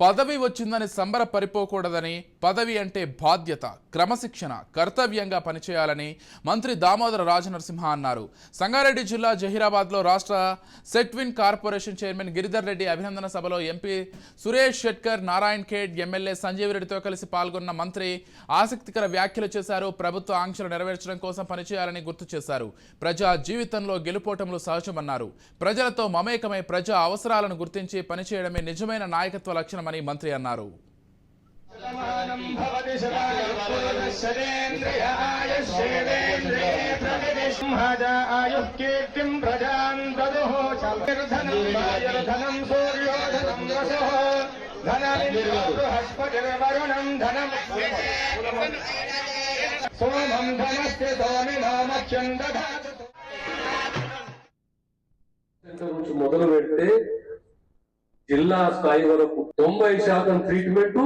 పదవి వచ్చిందని సంబర పరిపోకూడదని పదవి అంటే బాధ్యత క్రమశిక్షణ కర్తవ్యంగా పనిచేయాలని మంత్రి దామోదర రాజనరసింహ అన్నారు. సంగారెడ్డి జిల్లా జహీరాబాద్లో రాష్ట్ర సెట్విన్ కార్పొరేషన్ చైర్మన్ గిరిధర్ రెడ్డి అభినందన సభలో ఎంపీ సురేష్ షెట్కర్ నారాయణ్ ఖేడ్ ఎమ్మెల్యే సంజీవ్ రెడ్డితో కలిసి పాల్గొన్న మంత్రి ఆసక్తికర వ్యాఖ్యలు చేశారు. ప్రభుత్వ ఆంక్షలు నెరవేర్చడం కోసం పనిచేయాలని గుర్తు చేశారు. ప్రజా జీవితంలో గెలుపోటములు సహజమన్నారు. ప్రజలతో మమేకమై ప్రజా అవసరాలను గుర్తించి పనిచేయడమే నిజమైన నాయకత్వ లక్షణమని మంత్రి అన్నారు. శతమానం భవతి శతేంద్రియ ఆయుష్యేంద్రియే ప్రతిష్మహజ ఆయుః కీర్తిం ప్రజాన్ దదుః చల్నిర్ధనం వాయుర్ధనం సూర్యోధనం వసుః ధనమింద్రో బృహస్పతిర్వరుణం ధనం సోమం ధనస్య సోమినామఖ్యం దధాతు సెంటర్ నుంచి మొదలు పెడితే జిల్లా స్థాయి వరకు తొంభై శాతం ట్రీట్మెంట్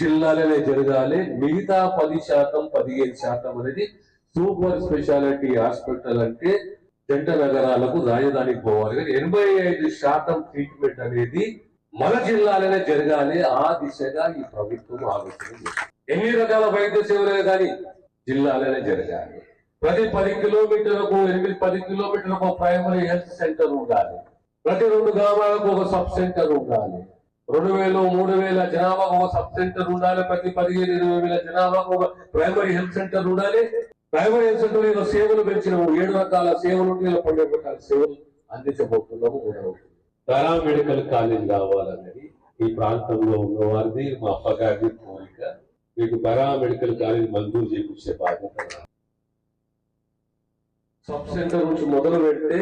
జిల్లాలోనే జరగాలి. మిగతా పది శాతం పదిహేను శాతం అనేది సూపర్ స్పెషాలిటీ హాస్పిటల్ అంటే జంట నగరాలకు రాజధానికి పోవాలి. కానీ ఎనభై ఐదు శాతం ట్రీట్మెంట్ అనేది మన జిల్లాలోనే జరగాలి. ఆ దిశగా ఈ ప్రభుత్వం ఆలోచన ఎన్ని రకాల వైద్య సేవలే కానీ జిల్లాలోనే జరగాలి. ప్రతి పది కిలోమీటర్లకు ఎనిమిది పది కిలోమీటర్లకు ప్రైమరీ హెల్త్ సెంటర్ ఉండాలి. ప్రతి రెండు గ్రామాలకు ఒక సబ్ సెంటర్ ఉండాలి. రెండు వేలు మూడు వేల జనాభాకు ఒక సబ్ సెంటర్ ఉండాలి ప్రతి పదిహేను ఇరవై వేల జనాభాకు ఒక ప్రైమరీ హెల్త్ సెంటర్ ఉండాలి. ప్రైమరీ హెల్త్ సెంటర్ సేవలు పెంచినాము. ఏడు రకాల సేవలు పండుగ ఇలా రకాల సేవలు అందించబోతున్నాము కూడా పారామెడికల్ కాలేజ్ కావాలన్నది ఈ ప్రాంతంలో ఉన్న వారిది మా అప్పగారిది కోరిక మీకు పారామెడికల్ కాలేజ్ మంజూరు చేయించే బాధ్యత. సబ్ సెంటర్ నుంచి మొదలు పెడితే